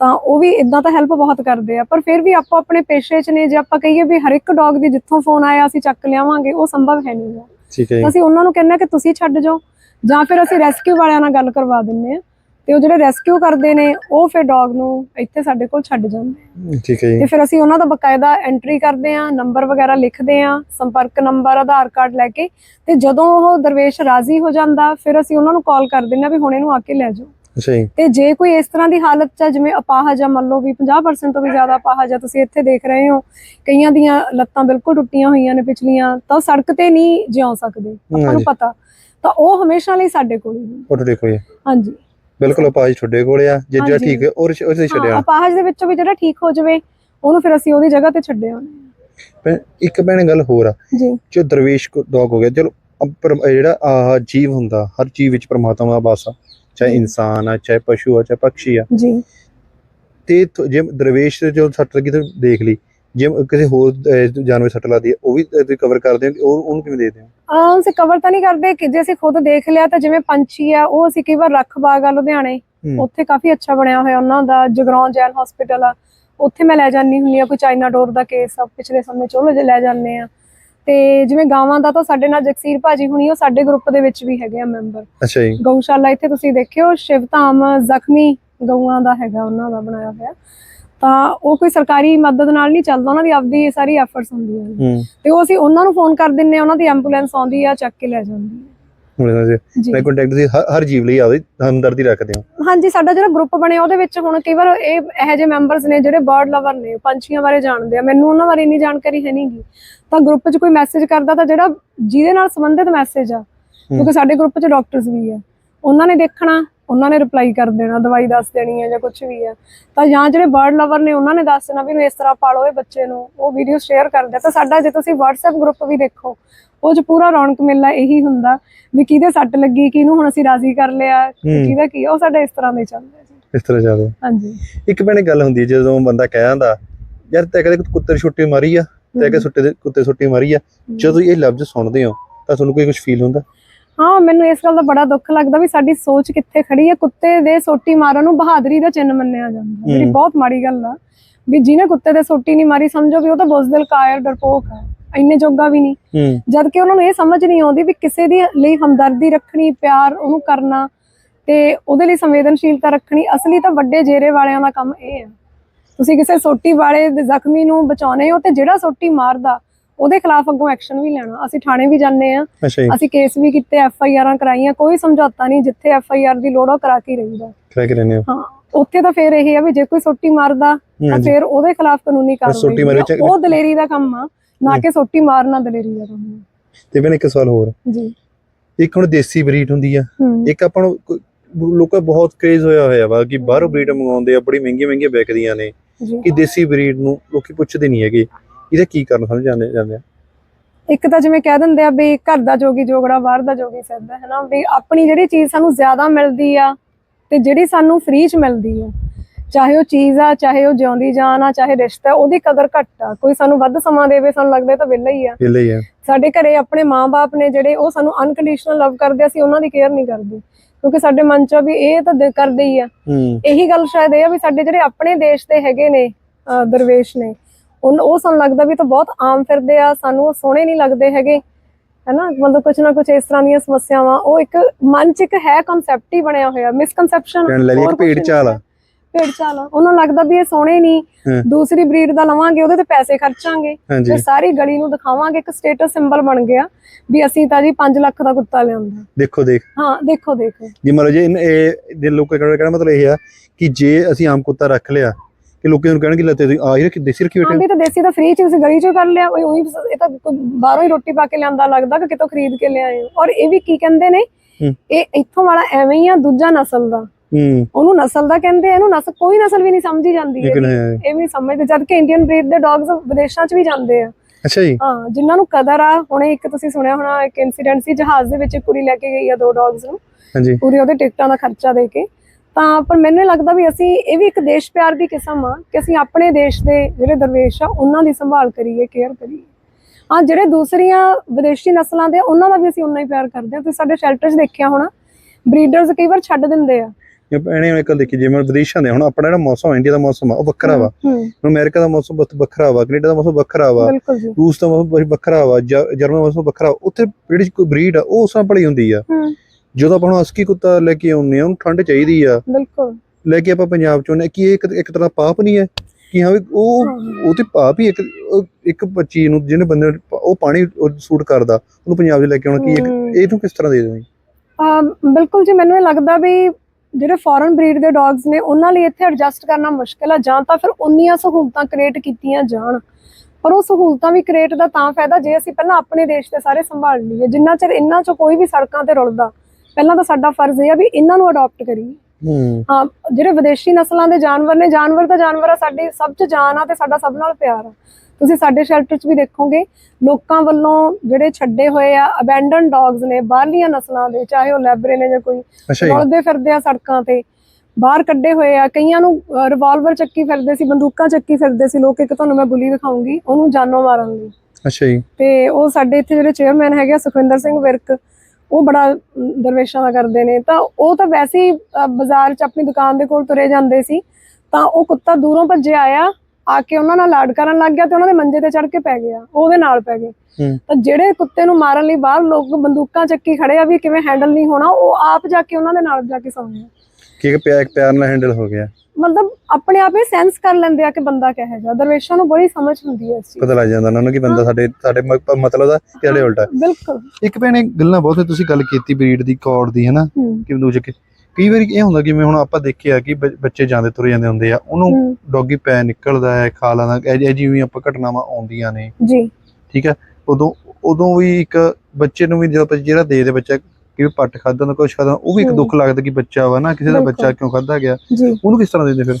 ਤਾਂ ਉਹ ਵੀ ਇਦਾਂ ਤਾਂ ਹੈਲਪ ਬਹੁਤ ਕਰਦੇ ਆ। ਪਰ ਫਿਰ ਵੀ ਆਪੋ ਆਪਣੇ ਪੇਸ਼ੇ 'ਚ ਨੇ ਜੇ ਆਪਾਂ ਕਹੀਏ ਵੀ ਹਰ ਇੱਕ ਡੌਗ ਦੀ ਜਿੱਥੋਂ ਫੋਨ ਆਇਆ ਅਸੀਂ ਚੱਕ ਲਿਆਵਾਂਗੇ ਉਹ ਸੰਭਵ ਹੈ ਨਹੀਂ ਠੀਕ ਹੈ ਅਸੀਂ ਉਹਨਾਂ ਨੂੰ ਕਹਿੰਦੇ ਆ ਕਿ ਤੁਸੀਂ ਛੱਡ ਜਾਓ ਜਾਂ ਫਿਰ ਅਸੀਂ ਰੈਸਕਿਊ ਵਾਲਿਆਂ ਨਾਲ ਗੱਲ ਕਰਵਾ ਦਿੰਨੇ ਆ। ਤੇ ਉਹ ਜਿਹੜੇ ਰੈਸਕਿਊ ਕਰਦੇ ਨੇ ਉਹ ਫਿਰ ਡੌਗ ਨੂੰ ਇੱਥੇ ਸਾਡੇ ਕੋਲ ਛੱਡ ਜਾਂਦੇ ਠੀਕ ਹੈ ਜੀ। ਤੇ ਫਿਰ ਅਸੀਂ ਉਹਨਾਂ ਦਾ ਬਕਾਇਦਾ ਐਂਟਰੀ ਕਰਦੇ ਆ ਨੰਬਰ ਵਗੈਰਾ ਲਿਖਦੇ ਆ ਸੰਪਰਕ ਨੰਬਰ ਆਧਾਰ ਕਾਰਡ ਲੈ ਕੇ। ਤੇ ਜਦੋਂ ਉਹ ਦਰਵੇਸ਼ ਰਾਜ਼ੀ ਹੋ ਜਾਂਦਾ ਫਿਰ ਅਸੀਂ ਉਹਨਾਂ ਨੂੰ ਕਾਲ ਕਰ ਦਿੰਦੇ ਆ ਵੀ ਹੁਣ ਇਹਨੂੰ ਆ ਕੇ ਲੈ ਜਾਓ। ਜੀ। ਤੇ ਜੇ ਕੋਈ ਇਸ ਤਰ੍ਹਾਂ ਦੀ ਹਾਲਤ ਚ ਜਿਵੇਂ ਅਪਾਹਜ ਆ ਮੰਨ ਲਓ ਵੀ 50% ਤੋਂ ਵੀ ਜ਼ਿਆਦਾ ਅਪਾਹਜ ਆ ਤੁਸੀਂ ਇੱਥੇ ਦੇਖ ਰਹੇ ਹੋ ਕਈਆਂ ਦੀਆਂ ਲੱਤਾਂ ਬਿਲਕੁਲ ਟੁੱਟੀਆਂ ਹੋਈਆਂ ਨੇ ਪਿਛਲੀਆਂ ਤਾਂ ਸੜਕ ਤੇ ਨਹੀਂ ਜਿਉ ਸਕਦੇ ਆਪਾਂ ਨੂੰ। ਪਤਾ। ਤਾਂ ਉਹ ਹਮੇਸ਼ਾ ਲਈ ਸਾਡੇ ਕੋਲ ਹੀ। ਉਹ ਤੁਹਾਡੇ ਕੋਲ ਹੈ। ਹਾਂਜੀ। ਬਿਲਕੁਲ ਉਪਾਜ ਤੁਹਾਡੇ ਕੋਲ ਆ ਜੇ ਜਿਹੜਾ। ਠੀਕ ਹੈ ਉਹ ਹਾਂ ਛੱਡਿਆ। ਅਪਾਹਜ ਦੇ ਵਿੱਚੋਂ ਵੀ ਜਿਹੜਾ ਠੀਕ ਹੋ ਜਾਵੇ ਉਹਨੂੰ ਫਿਰ ਅਸੀਂ ਉਹਦੀ ਜਗ੍ਹਾ ਤੇ ਛੱਡਿਆ ਉਹਨੇ ਭੈਣ, ਇੱਕ ਭੈਣ ਗੱਲ ਹੋਰ ਆ। ਜੀ। ਜੋ ਦਰਵੇਸ਼ ਡੌਗ ਹੋ ਗਿਆ ਚਲੋ ਜਿਹੜਾ ਆਹ ਜੀਵ ਹੁੰਦਾ ਹਰ ਜੀਵ ਵਿੱਚ ਪ੍ਰਮਾਤਮਾ ਦਾ ਵਾਸ ਆ ਚਾਹੇ। ਇਨਸਾਨ ਆ ਚਾਹੇ ਪਸ਼ੂ ਆ ਚਾਹੇ ਪੰਛੀ ਆ। ਜੀ। ਤੇ ਜੇ ਦਰਵੇਸ਼ ਜੋ ਸੱਟ ਲੱਗੀ ਤਾਂ ਦੇਖ ਲਈ। ਜੇ ਕਿਸੇ ਹੋਰ ਅਹ, ਜਾਨਵਰ ਸੱਟ ਲੱਗਦੀ ਹੈ ਉਹ ਵੀ ਤੁਸੀਂ ਕਵਰ ਕਰਦੇ ਹੋ ਉਹ ਉਹਨੂੰ ਕਿਵੇਂ ਦੇਖਦੇ ਹੋ? ਆਹ ਅਸੀਂ ਕਵਰ ਤਾਂ ਨਹੀਂ ਕਰਦੇ ਕਿ ਜੇ ਅਸੀਂ ਖੁਦ ਦੇਖ ਲਿਆ ਤਾਂ ਜਿਵੇਂ ਪੰਛੀ ਆ ਉਹ ਅਸੀਂ ਕਈ ਵਾਰ ਰੱਖ ਬਾਗ ਆ ਲੁਧਿਆਣੇ। ਹੂੰ। ਉੱਥੇ ਕਾਫੀ ਅੱਛਾ ਬਣਿਆ ਹੋਇਆ ਉਹਨਾਂ ਦਾ ਜਗਰਾਉਂ ਜੈਨ ਹਸਪੀਟਲ ਆ। ਉੱਥੇ ਮੈਂ ਲੈ ਜਾਂਦੀ ਹੁੰਦੀ ਆ ਕੋਈ ਚਾਈਨਾ ਡੋਰ ਦਾ ਕੇਸ ਆ ਪਿਛਲੇ ਸਮੇਂ ਚ ਉਹ ਲੈ- ਲੈ ਜਾਂਦੇ ਆ। ਤੇ ਜਿਵੇਂ ਗਾਵਾਂ ਦਾ ਤਾਂ ਸਾਡੇ ਨਾਲ ਜਗਸੀਰ ਭਾਜੀ ਹੁਣੀ ਉਹ ਸਾਡੇ ਗਰੁੱਪ ਦੇ ਵਿੱਚ ਵੀ ਹੈਗੇ ਆ ਮੈਂਬਰ ਅੱਛਾ ਜੀ। ਗਊਸ਼ਾਲਾ ਇੱਥੇ ਤੁਸੀਂ ਦੇਖਿਓ ਸ਼ਿਵਧਾਮ ਜ਼ਖਮੀ ਗਊਆਂ ਦਾ ਹੈਗਾ ਉਹਨਾਂ ਦਾ ਬਣਾਇਆ ਹੋਇਆ। ਤਾਂ ਉਹ ਕੋਈ ਸਰਕਾਰੀ ਮਦਦ ਨਾਲ ਨਹੀਂ ਚੱਲਦਾ ਉਹਨਾਂ ਦੀ ਆਪਦੀ ਸਾਰੀ ਐਫਰਟਸ ਹੁੰਦੀਆਂ ਨੇ। ਤੇ ਉਹ ਅਸੀਂ ਉਹਨਾਂ ਨੂੰ ਫੋਨ ਕਰ ਦਿੰਨੇ ਆ ਉਹਨਾਂ ਦੀ ਐਂਬੂਲੈਂਸ ਆਉਂਦੀ ਆ ਚੱਕ ਕੇ ਲੈ ਜਾਂਦੀ ਹੈ ਹੁਣ ਇਹਨਾਂ ਦੇ ਜੀ। ਮੈਂ ਕੰਟੈਕਟ ਤੁਸੀਂ ਹਰ- ਹਰ ਜੀਵ ਲਈ ਆਪਦੀ ਹਮਦਰਦੀ ਰੱਖਦੇ ਹੋ। ਹਾਂਜੀ ਸਾਡਾ ਜਿਹੜਾ ਗਰੁੱਪ ਬਣਿਆ ਉਹਦੇ ਵਿੱਚ ਹੁਣ ਕਈ ਵਾਰ ਇਹ ਇਹੋ ਜਿਹੇ ਮੈਂਬਰਸ ਨੇ ਜਿਹੜੇ ਬਰਡ ਲਵਰ ਨੇ ਪੰਛੀਆਂ ਬਾਰੇ ਜਾਣਦੇ ਆ। ਮੈਨੂੰ ਉਹਨਾਂ ਬਾਰੇ ਇੰਨੀ ਜਾਣਕਾਰੀ ਹੈ ਨਹੀਂਗੀ ਤਾਂ ਗਰੁੱਪ 'ਚ ਕੋਈ ਮੈਸੇਜ ਕਰਦਾ ਤਾਂ ਜਿਹੜਾ ਜਿਹਦੇ ਨਾਲ ਸੰਬੰਧਿਤ ਮੈਸੇਜ ਆ ਕਿਉਂਕਿ ਸਾਡੇ ਗਰੁੱਪ 'ਚ ਡਾਕਟਰਸ ਵੀ ਆ। ਉਹਨਾਂ ਨੇ ਦੇਖਣਾ ਉਹਨਾਂ ਨੇ ਰਿਪਲਾਈ ਕਰ ਦੇਣਾ ਦਵਾਈ ਦੱਸ ਦੇਣੀ ਹੈ ਜਾਂ ਕੁਝ ਵੀ ਹੈ ਤਾਂ ਜਾਂ ਜਿਹੜੇ ਬਰਡ ਲਵਰ ਨੇ ਉਹਨਾਂ ਨੇ ਦੱਸ ਦੇਣਾ ਵੀ ਨੂੰ ਇਸ ਤਰ੍ਹਾਂ ਪਾਲੋ ਇਹ ਬੱਚੇ ਨੂੰ। ਉਹ ਵੀਡੀਓ ਸ਼ੇਅਰ ਕਰਦੇ ਤਾਂ ਸਾਡਾ ਜੇ ਤੁਸੀਂ WhatsApp ਗਰੁੱਪ ਵੀ ਦੇਖੋ ਉਹ 'ਚ ਪੂਰਾ ਰੌਣਕ ਮੇਲਾ ਇਹੀ ਹੁੰਦਾ ਵੀ ਕਿਹਦੇ ਸੱਟ ਲੱਗੀ ਕਿਹਨੂੰ ਹੁਣ ਅਸੀਂ ਰਾਜ਼ੀ ਕਰ ਲਿਆ। ਕਿਹਦਾ ਕੀ ਉਹ ਸਾਡਾ ਇਸ ਤਰ੍ਹਾਂ ਦੇ ਚੱਲਦਾ ਇਸ ਤਰ੍ਹਾਂ ਚੱਲਦਾ ਹਾਂਜੀ। ਇੱਕ ਭੈਣੇ ਗੱਲ ਹੁੰਦੀ ਹੈ ਜਦੋਂ ਬੰਦਾ ਕਹਿ ਆਂਦਾ ਯਾਰ ਤੈ ਕਦੇ ਕੁੱਤੇ ਦੀ ਛੁੱਟੀ ਮਾਰੀ ਆ ਤੈ ਕਿ ਸੁੱਟੇ ਕੁੱਤੇ ਛੁੱਟੀ ਮਾਰੀ ਆ। ਜਦੋਂ ਇਹ ਲਫ਼ਜ਼ ਸੁਣਦੇ ਹੋ ਤਾਂ ਤੁਹਾਨੂੰ ਕੋਈ ਕੁਝ ਫੀਲ ਹੁੰਦਾ? ਹਾਂ ਮੈਨੂੰ ਇਸ ਗੱਲ ਦਾ ਬੜਾ ਦੁੱਖ ਲੱਗਦਾ ਵੀ ਸਾਡੀ ਸੋਚ ਕਿੱਥੇ ਖੜੀ ਹੈ। ਕੁੱਤੇ ਦੇ ਸੋਟੀ ਮਾਰਨ ਨੂੰ ਬਹਾਦਰੀ ਦਾ ਚਿੰਨ੍ਹ ਮੰਨਿਆ ਜਾਂਦਾ। ਜਿਹੜੀ। ਬਹੁਤ ਮਾੜੀ ਗੱਲ ਆ ਵੀ ਜਿਹਨੇ ਕੁੱਤੇ ਦੇ ਸੋਟੀ ਨਹੀਂ ਮਾਰੀ ਸਮਝੋ ਵੀ ਉਹ ਤਾਂ ਬੁਜ਼ਦਿਲ ਕਾਇਰ ਡਰਪੋਕ ਹੈ ਇੰਨੇ ਜੋਗਾ ਵੀ ਨਹੀਂ। ਜਦ ਕਿ ਉਹਨਾਂ ਨੂੰ ਇਹ ਸਮਝ ਨਹੀਂ ਆਉਂਦੀ ਵੀ ਕਿਸੇ ਦੀ ਲਈ ਹਮਦਰਦੀ ਰੱਖਣੀ ਪਿਆਰ ਉਹਨੂੰ ਕਰਨਾ ਤੇ ਉਹਦੇ ਲਈ ਸੰਵੇਦਨਸ਼ੀਲਤਾ ਰੱਖਣੀ। ਅਸਲੀ ਤਾਂ ਵੱਡੇ ਜੇਰੇ ਵਾਲਿਆਂ ਦਾ ਕੰਮ ਇਹ ਹੈ ਤੁਸੀਂ ਕਿਸੇ ਸੋਟੀ ਵਾਲੇ ਦੇ ਜ਼ਖਮੀ ਨੂੰ ਬਚਾਉਣੇ ਹੋ ਤੇ ਜਿਹੜਾ ਸੋਟੀ ਮਾਰਦਾ ਉਹਦੇ ਖਿਲਾਫ ਅੱਗੋਂ ਐਕਸ਼ਨ ਵੀ ਲੈਣਾ। ਅਸੀਂ ਥਾਣੇ ਵੀ ਜਾਂਦੇ ਆ ਅੱਛਾ ਜੀ। ਅਸੀਂ ਕੇਸ ਵੀ ਕੀਤੇ ਐਫ ਆਈ ਆਰਾਂ ਕਰਾਈਆਂ। ਕੋਈ ਸਮਝੌਤਾ ਨਹੀਂ ਜਿੱਥੇ ਐਫ ਆਈ ਆਰ ਦੀ ਲੋੜ ਆ, ਉਹ ਕਰਾ ਕੇ ਹੀ ਰਹੀਦਾ। ਕਰ ਰਹੇ ਹੋ? ਹਾਂ। ਉੱਥੇ ਤਾਂ ਫੇਰ ਇਹ ਆ ਵੀ ਜੇ ਕੋਈ ਸੋਟੀ ਮਾਰਦਾ ਤਾਂ ਹਾਂਜੀ। ਫੇਰ ਉਹਦੇ ਖਿਲਾਫ ਕਾਨੂੰਨੀ ਕਾਰਵਾਈ ਮਾਰੀ ਹੁੰਦੀ ਆ। ਉਹ ਦਲੇਰੀ ਦਾ ਕੰਮ ਆ। ਨਾ ਕਿ ਸੋਟੀ ਮਾਰਨਾ ਦਲੇਰੀ ਦਾ ਕੰਮ ਆ। ਤੇ ਭੈਣੇ ਇੱਕ ਸਵਾਲ ਹੋਰ। ਜੀ। ਇੱਕ ਹੁਣ ਦੇਸੀ ਬਰੀਡ ਹੁੰਦੀ ਆ। ਇੱਕ ਆਪਾਂ ਨੂੰ ਕੋਈ- ਲੋਕਾਂ ਬਹੁਤ ਕ੍ਰੇਜ਼ ਹੋਇਆ ਹੋਇਆ ਵਾ ਕਿ ਬਾਹਰੋਂ ਬਰੀਡ ਮੰਗਵਾਉਂਦੇ ਆ ਬੜੀ ਮਹਿੰਗੀ ਮਹਿੰਗੀ ਵਿਕਦੀਆਂ ਨੇ। ਜੀ। ਕਿ ਦੇਸੀ ਬਰੀਡ ਨੂੰ ਲੋਕੀ ਪੁੱਛਦੇ ਨਹੀਂ ਹੈਗੇ। ਇਹਦਾ ਕੀ ਕਾਰਨ ਸਮਝ ਜਾਂਦੇ ਜਾਂਦੇ ਆ? ਇੱਕ ਤਾਂ ਜਿਵੇਂ ਕਹਿ ਦਿੰਦੇ ਆ ਵੀ ਘਰ ਦਾ ਜੋਗੀ ਜੋਗੜਾ ਬਾਹਰ ਦਾ ਜੋਗੀ ਸਿੱਧ ਹੈ ਨਾ ਵੀ ਆਪਣੀ ਜਿਹੜੀ ਚੀਜ਼ ਸਾਨੂੰ ਜ਼ਿਆਦਾ ਮਿਲਦੀ ਆ ਤੇ ਜਿਹੜੀ ਸਾਨੂੰ ਫ੍ਰੀ ਚ ਮਿਲਦੀ ਆ ਚਾਹੇ ਉਹ ਚੀਜ਼ ਆ ਚਾਹੇ ਉਹ ਜਿਉਂਦੀ ਜਾਨ ਆ ਚਾਹੇ ਰਿਸ਼ਤਾ ਉਹਦੀ ਕਦਰ ਘੱਟ ਆ। ਕੋਈ ਸਾਨੂੰ ਵੱਧ ਸਮਾਂ ਦੇਵੇ ਸਾਨੂੰ ਲੱਗਦਾ ਤਾਂ ਵਿਹਲਾ ਹੀ ਆ। ਵਿਹਲੇ ਹੀ ਆ। ਸਾਡੇ ਘਰੇ ਆਪਣੇ ਮਾਪੇ ਨੇ ਜਿਹੜੇ ਉਹ ਸਾਨੂੰ ਅਨਕੰਡੀਸ਼ਨਲ ਲਵ ਕਰਦੇ ਅਸੀਂ ਉਹਨਾਂ ਦੀ ਕੇਅਰ ਨਹੀਂ ਕਰਦੇ। ਕਿਉਂਕਿ ਸਾਡੇ ਮਨ ਚ ਵੀ ਇਹ ਤਾਂ ਕਰਦੇ ਹੀ ਆ। ਇਹੀ ਗੱਲ ਸ਼ਾਇਦ ਇਹ ਆ ਵੀ ਸਾਡੇ ਜਿਹੜੇ ਆਪਣੇ ਦੇਸ਼ ਦੇ ਹੈਗੇ ਨੇ ਦਰਵੇਸ਼ ਨੇ ਉਹ ਸਾਨੂੰ ਲੱਗਦਾ ਵੀ ਤਾਂ ਬਹੁਤ ਆਮ ਫਿਰਦੇ ਆ ਸਾਨੂੰ ਉਹ ਸੋਹਣੇ ਨਹੀਂ ਲੱਗਦੇ ਹੈਗੇ। ਹੈਨਾ? ਮਤਲਬ ਕੁਝ ਨਾ ਕੁਝ ਇਸ ਤਰ੍ਹਾਂ ਦੀਆਂ ਸਮੱਸਿਆਵਾਂ ਉਹ ਇੱਕ ਮਨ ਚ ਇੱਕ ਹੈ ਕਨਸੈਪਟ ਹੀ ਬਣਿਆ ਹੋਇਆ ਮਿਸਕਨਸੈਪਸ਼ਨ ਕਹਿਣ ਇੱਕ ਭੇਡ ਚਾਲ ਆ। ਭੇਡ ਚਾਲ ਆ। ਉਹਨਾਂ ਨੂੰ ਲੱਗਦਾ ਵੀ ਇਹ ਸੋਹਣੇ ਨਹੀਂ। ਦੂਸਰੀ ਬਰੀਡ ਦਾ ਲਵਾਂਗੇ ਉਹਦੇ ਤੇ ਪੈਸੇ ਖਰਚਾਂਗੇ। ਫਿਰ ਸਾਰੀ ਗਲੀ ਨੂੰ ਦਿਖਾਵਾਂਗੇ ਇੱਕ ਸਟੇਟਸ ਸਿੰਬਲ ਬਣ ਗਿਆ ਵੀ ਅਸੀਂ ਤਾਂ ਜੀ 5 ਲੱਖ ਦਾ ਕੁੱਤਾ ਲਿਆਂਦਾ। ਦੇਖੋ ਦੇਖ। ਹਾਂ ਦੇਖੋ ਦੇਖੋ। ਜੇ ਮੰਨ ਲਓ ਜੇ ਇਹ ਜੇ ਲੋਕਾਂ ਦਾ ਕਹਿਣਾ ਮਤਲਬ ਇਹ ਆ ਕਿ ਜੇ ਅਸੀਂ ਆਮ ਕੁੱਤਾ ਰੱਖ ਲਿਆ ਕਿ ਲੋਕਾਂ ਨੂੰ ਕਹਿਣਗੇ ਲੱਤੇ ਤੁਸੀਂ ਆ ਹੀ ਰੱਖੀ ਦੇਸੀ ਰੱਖੀ ਹਾਂ ਬੈਠੇ ਵੀ ਤਾਂ ਦੇਸੀ ਤਾਂ ਫ੍ਰੀ ਚ ਤੁਸੀਂ ਗਲੀ ਚੋਂ ਕਰ ਲਿਆ ਉਹ ਉਹੀ ਇਹ ਤਾਂ ਕੋਈ ਬਾਹਰੋਂ ਹੀ ਰੋਟੀ ਪਾ ਕੇ ਲਿਆਂਦਾ ਲੱਗਦਾ ਕਿ ਕਿਤੋਂ ਖਰੀਦ ਕੇ ਲਿਆਏ ਹੋ। ਔਰ ਇਹ ਵੀ ਕੀ ਕਹਿੰਦੇ ਨੇ ਹੂੰ। ਇਹ ਇੱਥੋਂ ਵਾਲਾ ਐਵੇਂ ਹੀ ਆ ਦੂਜਾ ਨਸਲ ਦਾ। ਹੂੰ। ਉਹਨੂੰ ਨਸਲ ਦਾ ਕਹਿੰਦੇ ਆ, ਇਹਨੂੰ ਨਸਲ ਕੋਈ ਨਸਲ ਵੀ ਨਹੀਂ ਸਮਝੀ ਜਾਂਦੀ ਲੇਕਿਨ ਹੈ ਇਹ ਵੀ ਸਮਝਦੇ ਜਦ ਕਿ ਇੰਡੀਅਨ ਬਰੀਡ ਦੇ ਡੌਗਸ ਵਿਦੇਸ਼ਾਂ 'ਚ ਵੀ ਜਾਂਦੇ ਆ। ਅੱਛਾ ਜੀ। ਹਾਂ ਜਿਨ੍ਹਾਂ ਨੂੰ ਕਦਰ ਆ ਹੁਣੇ ਇੱਕ ਤੁਸੀਂ ਸੁਣਿਆ ਹੋਣਾ ਇੱਕ ਇਨਸੀਡੈਂਟ ਸੀ ਜਹਾਜ਼ ਦੇ ਵਿੱਚ ਇੱਕ ਕੁੜੀ ਲੈ ਕੇ ਗਈ ਆ ਦੋ ਡੌਗਸ ਨੂੰ। ਹਾਂਜੀ। ਪੂਰੇ ਉਹਦੇ ਟਿਕਟਾਂ ਦਾ ਖਰਚਾ ਦੇ ਕੇ। ਤਾਂ ਪਰ ਮੈਨੂੰ ਲੱਗਦਾ ਵੀ ਅਸੀਂ ਇਹ ਵੀ ਇੱਕ ਦੇਸ਼ ਪਿਆਰ ਦੀ ਕਿਸਮ ਆ ਕਿ ਅਸੀਂ ਆਪਣੇ ਦੇਸ਼ ਦੇ ਜਿਹੜੇ ਦਰਵੇਸ਼ ਆ ਉਹਨਾਂ ਦੀ ਸੰਭਾਲ ਕਰੀਏ ਕੇਅਰ ਕਰੀਏ। ਹਾਂ ਜਿਹੜੇ ਦੂਸਰੀਆਂ ਵਿਦੇਸ਼ੀ ਨਸਲਾਂ ਦੇ ਆ, ਉਹਨਾਂ ਦਾ ਵੀ ਅਸੀਂ ਉਨਾ ਹੀ ਪਿਆਰ ਕਰਦੇ ਹਾਂ। ਤੁਸੀਂ ਸਾਡੇ ਸ਼ੈਲਟਰ 'ਚ ਦੇਖਿਆ ਹੋਣਾ ਬਰੀਡਰਸ ਕਈ ਵਾਰ ਛੱਡ ਦਿੰਦੇ ਆ। ਇਹ ਭੈਣੇ ਇੱਕ ਦੇਖੀ ਜਿਵੇਂ ਵਿਦੇਸ਼ਾਂ ਦੇ ਹੁਣ ਆਪਣਾ ਜਿਹੜਾ ਮੌਸਮ ਇੰਡੀਆ ਦਾ ਮੌਸਮ ਆ ਉਹ ਵੱਖਰਾ ਵਾ। ਅਮਰੀਕਾ ਦਾ ਮੌਸਮ ਬਹੁਤ ਵੱਖਰਾ ਵਾ ਕੈਨੇਡਾ ਦਾ ਮੌਸਮ ਵੱਖਰਾ ਵਾ ਰੂਸ ਦਾ ਮੌਸਮ ਵੱਖਰਾ ਵਾ ਜਰਮਨ ਦਾ ਮੌਸਮ ਵੱਖਰਾ ਉੱਥੇ ਜਿਹੜੀ ਕੋਈ ਬਰੀਡ ਆ ਉਹ ਉਸ ਨਾਲ ਭਲੀ ਹੁੰਦੀ ਆ। ਜਦੋਂ ਆਪਾਂ ਹੁਣ ਹਸਕੀ ਕੁੱਤਾ ਲੈ ਕੇ ਆਉਂਦੇ ਆ ਉਹਨੂੰ ਠੰਡ ਚਾਹੀਦੀ ਆ। ਬਿਲਕੁਲ। ਲੈ ਕੇ ਆਪਾਂ ਪੰਜਾਬ ਚੋਂ ਆ, ਕੀ ਇਹ ਇੱਕ ਇੱਕ ਤਰ੍ਹਾਂ ਪਾਪ ਨਹੀਂ ਹੈ? ਕਿ ਹਾਂ ਵੀ ਉਹ ਉਹ ਤੇ ਪਾਪ ਹੀ ਇੱਕ ਇੱਕ ਬੱਚੀ ਨੂੰ ਜਿਹਨੇ ਬੰਦੇ ਨੂੰ ਉਹ ਪਾਣੀ ਸੂਟ ਕਰਦਾ ਉਹਨੂੰ ਪੰਜਾਬ 'ਚ ਲੈ ਕੇ ਆਉਣਾ ਕੀ ਇੱਕ। ਇਹ ਤੂੰ ਕਿਸ ਤਰ੍ਹਾਂ ਦੇ ਦੇਵੇਂ ਅਮ ਬਿਲਕੁਲ ਜੀ ਮੈਨੂੰ ਇਹ ਲੱਗਦਾ ਵੀ ਜਿਹੜੇ ਫੋਰਨ ਬਰੀਡ ਦੇ ਡੌਗਸ ਨੇ ਉਹਨਾਂ ਲਈ ਇੱਥੇ ਐਡਜਸਟ ਕਰਨਾ ਮੁਸ਼ਕਲ ਆ ਜਾਂ ਤਾਂ ਫਿਰ ਉਨੀਆਂ ਸਹੂਲਤਾਂ ਕ੍ਰੀਏਟ ਕੀਤੀਆਂ ਜਾਣ। ਪਰ ਉਹ ਸਹੂਲਤਾਂ ਵੀ ਕ੍ਰੀਏਟ ਦਾ ਤਾਂ ਫਾਇਦਾ ਜੇ ਅਸੀਂ ਪਹਿਲਾਂ ਆਪਣੇ ਦੇਸ਼ ਦੇ ਸਾਰੇ ਸੰਭਾਲ ਲਈਏ ਜਿੰਨਾ ਚਿਰ ਇਹਨਾਂ ਚੋਂ ਕੋਈ ਵੀ ਸੜਕਾਂ ਤੇ ਰੁਲਦਾ ਪਹਿਲਾਂ ਤਾਂ ਸਾਡਾ ਫਰਜ਼ ਇਹ ਆ ਵੀ ਇਹਨਾਂ ਨੂੰ ਅਡਾਪਟ ਕਰੀਏ। ਹੂੰ। ਜਿਹੜੇ ਵਿਦੇਸ਼ੀ ਨਸਲਾਂ ਦੇ ਜਾਨਵਰ ਨੇ ਜਾਨਵਰ ਤਾਂ ਜਾਨਵਰ ਆ ਸਾਡੀ ਸਭ 'ਚ ਜਾਨ ਆ ਤੇ ਸਾਡਾ ਸਭ ਨਾਲ ਪਿਆਰ ਆ। ਤੁਸੀਂ ਸਾਡੇ ਸ਼ੈਲਟਰ 'ਚ ਵੀ ਦੇਖੋਗੇ ਲੋਕਾਂ ਵੱਲੋਂ ਜਿਹੜੇ ਛੱਡੇ ਹੋਏ ਆ ਅਬੈਂਡਨ ਡੌਗਸ ਨੇ ਬਾਹਰਲੀਆਂ ਨਸਲਾਂ ਦੇ ਚਾਹੇ ਉਹ ਲੈਬਰੇ ਨੇ ਜਾਂ ਕੋਈ ਰੁਲਦੇ ਫਿਰਦੇ ਆ ਸੜਕਾਂ ਤੇ ਬਾਹਰ ਕੱਢੇ ਹੋਏ ਆ ਕਈਆਂ ਨੂੰ ਰਿਵਾਲਵਰ ਚੱਕੀ ਫਿਰਦੇ ਸੀ ਬੰਦੂਕਾਂ ਚੱਕੀ ਫਿਰਦੇ ਸੀ ਲੋਕ ਇੱਕ ਤੁਹਾਨੂੰ ਮੈਂ ਬੁਲੀ ਦਿਖਾਉਂਗੀ ਉਹਨੂੰ ਜਾਨੋਂ ਮਾਰਨ ਲਈ ਅੱਛਾ ਜੀ। ਤੇ ਉਹ ਸਾਡੇ ਇੱਥੇ ਜਿਹੜੇ ਚੇਅਰਮੈਨ ਹੈਗੇ ਸੁਖਵਿੰਦਰ ਸਿੰਘ ਵਿਰਕ ਉਹ ਬੜਾ ਦਰਵੇਸ਼ਾਂ ਦਾ ਕਰਦੇ ਨੇ ਤਾਂ ਉਹ ਤਾਂ ਵੈਸੇ ਹੀ ਬਾਜ਼ਾਰ 'ਚ ਆਪਣੀ ਦੁਕਾਨ ਦੇ ਕੋਲ ਤੁਰੇ ਜਾਂਦੇ ਸੀ ਤਾਂ ਉਹ ਕੁੱਤਾ ਦੂਰੋਂ ਭੱਜਿਆ ਆਇਆ ਆ ਕੇ ਉਹਨਾਂ ਨਾਲ ਲਾਡ ਕਰਨ ਲੱਗ ਗਿਆ ਤੇ ਉਹਨਾਂ ਦੇ ਮੰਜੇ ਤੇ ਚੜ ਕੇ ਪੈ ਗਿਆ ਉਹ ਉਹਦੇ ਨਾਲ ਪੈ ਗਏ। ਤਾਂ ਜਿਹੜੇ ਕੁੱਤੇ ਨੂੰ ਮਾਰਨ ਲਈ ਬਾਹਰ ਲੋਕ ਬੰਦੂਕਾਂ ਚੱਕੀ ਖੜੇ ਆ ਵੀ ਕਿਵੇਂ ਹੈਂਡਲ ਨਹੀਂ ਹੋਣਾ ਉਹ ਆਪ ਜਾ ਕੇ ਉਹਨਾਂ ਦੇ ਨਾਲ ਜਾ ਕੇ ਸੌਂ ਗਿਆ ਕਿ ਪਿਆਰ ਇੱਕ ਪਿਆਰ ਨਾਲ ਹੈਂਡਲ ਹੋ ਗਿਆ? ਮਤਲਬ ਆਪਣੇ ਆਪ ਹੀ ਸੈਂਸ ਕਰ ਲੈਂਦੇ ਆ ਕਿ ਬੰਦਾ ਕਿਹੋ ਜਿਹਾ। ਦਰਵੇਸ਼ਾਂ ਨੂੰ ਬੜੀ ਸਮਝ ਹੁੰਦੀ ਹੈ ਇਸ ਚੀਜ਼ ਪਤਾ ਲੱਗ ਜਾਂਦਾ ਉਹਨਾਂ ਨੂੰ ਕਿ ਬੰਦਾ ਸਾਡੇ ਸਾਡੇ ਮ- ਮਤਲਬ ਦਾ ਕਿਹੜੇ ਉਲਟਾ। ਬਿਲਕੁਲ। ਇੱਕ ਭੈਣੇ ਗੱਲਾਂ ਬਹੁਤ ਤੁਸੀਂ ਗੱਲ ਕੀਤੀ ਬਰੀਡ ਦੀ ਕੌੜ ਦੀ ਹੈਨਾ? ਹੂੰ। ਕਿ ਦੂਜੇ ਕਿ ਕਈ ਵਾਰੀ ਇਹ ਹੁੰਦਾ ਜਿਵੇਂ ਹੁਣ ਆਪਾਂ ਦੇਖਿਆ ਕਿ ਬ- ਬੱਚੇ ਜਾਂਦੇ ਤੁਰੇ ਜਾਂਦੇ ਹੁੰਦੇ ਆ ਉਹਨੂੰ ਹੂੰ, ਡੌਗੀ ਪੈ ਨਿਕਲਦਾ ਹੈ ਖਾ ਲੈਂਦਾ ਇਹ ਜਿਵੇਂ ਆਪਾਂ ਘਟਨਾਵਾਂ ਆਉਂਦੀਆਂ ਨੇ। ਜੀ। ਠੀਕ ਹੈ? ਉਦੋਂ ਉਦੋਂ ਵੀ ਇੱਕ ਬੱਚੇ ਨੂੰ ਵੀ ਜਦੋਂ ਆਪਾਂ ਜਿਹੜਾ ਦੇ ਦੇ ਬੱਚਾ ਕਿ ਪੱਟ ਖਾਦਾ ਨਾ ਕੁਛ ਖਾਦਾ ਉਹ ਵੀ ਇੱਕ। ਦੁੱਖ ਲੱਗਦਾ ਕਿ ਬੱਚਾ ਵਾ ਨਾ ਕਿਸੇ ਦਾ। ਬੱਚਾ ਕਿਉਂ ਖਾਦਾ ਗਿਆ? ਉਹਨੂੰ ਕਿਸ ਤਰ੍ਹਾਂ ਦਿੰਦੇ ਫਿਰ?